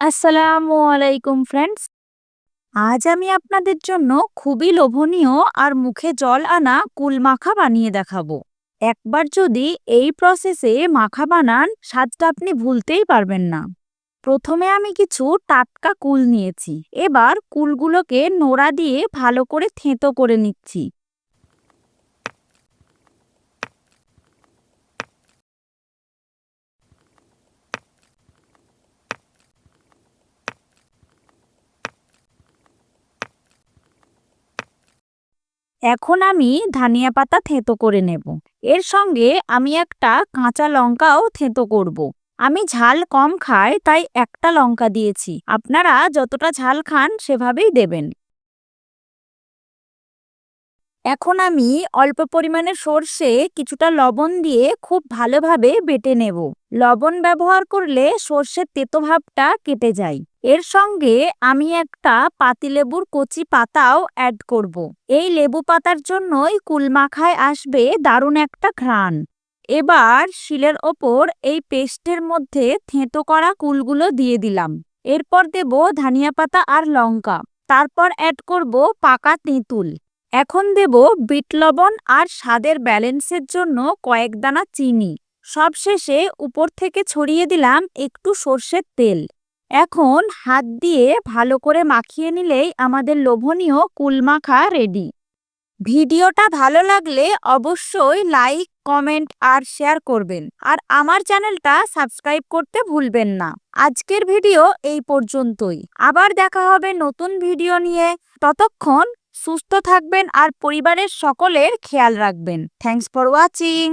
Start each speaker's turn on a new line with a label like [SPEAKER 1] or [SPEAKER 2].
[SPEAKER 1] আসসালামু আলাইকুম ফ্রেন্ডস আজ আমি আপনাদের জন্য খুবই লোভনীয় আর মুখে জল আনা কুল মাখা বানিয়ে দেখাবো। একবার যদি এই প্রসেসে মাখা বানান, স্বাদটা আপনি ভুলতেই পারবেন না। প্রথমে আমি কিছু টাটকা কুল নিয়েছি। এবার কুলগুলোকে নোড়া দিয়ে ভালো করে থেঁতো করে নিচ্ছি। এখন আমি ধনিয়া পাতা থেঁতো করে নেব। এর সঙ্গে আমি একটা কাঁচা লঙ্কাও থেঁতো করব। আমি ঝাল কম খাই, তাই একটা লঙ্কা দিয়েছি। আপনারা যতটা ঝাল খান, সেভাবেই দেবেন। এখন আমি অল্প পরিমাণে সর্ষে, কিছুটা লবণ দিয়ে খুব ভালোভাবে বেটে নেব। লবণ ব্যবহার করলে সর্ষের তেতো ভাবটা কেটে যায়। এর সঙ্গে আমি একটা পাতিলেবুর কচি পাতাও অ্যাড করব। এই লেবু পাতার জন্যই কুলমাখায় আসবে দারুণ একটা ঘ্রাণ। এবার শিলের ওপর এই পেস্টের মধ্যে থেঁতো করা কুলগুলো দিয়ে দিলাম। এরপর দেব ধনিয়া পাতা আর লঙ্কা। তারপর অ্যাড করব পাকা তেঁতুল। এখন দেব বিট লবণ আর স্বাদের ব্যালেন্সের জন্য কয়েক দানা চিনি। সবশেষে উপর থেকে ছড়িয়ে দিলাম একটু সর্ষের তেল। এখন হাত দিয়ে ভালো করে মাখিয়ে নিলেই আমাদের লোভনীয় কুলমাখা রেডি। ভিডিওটা ভালো লাগলে অবশ্যই লাইক, কমেন্ট আর শেয়ার করবেন। আর আমার চ্যানেলটা সাবস্ক্রাইব করতে ভুলবেন না। আজকের ভিডিও এই পর্যন্তই। আবার দেখা হবে নতুন ভিডিও নিয়ে। ততক্ষণ সুস্থ থাকবেন আর পরিবারের সকলের খেয়াল রাখবেন। Thanks for watching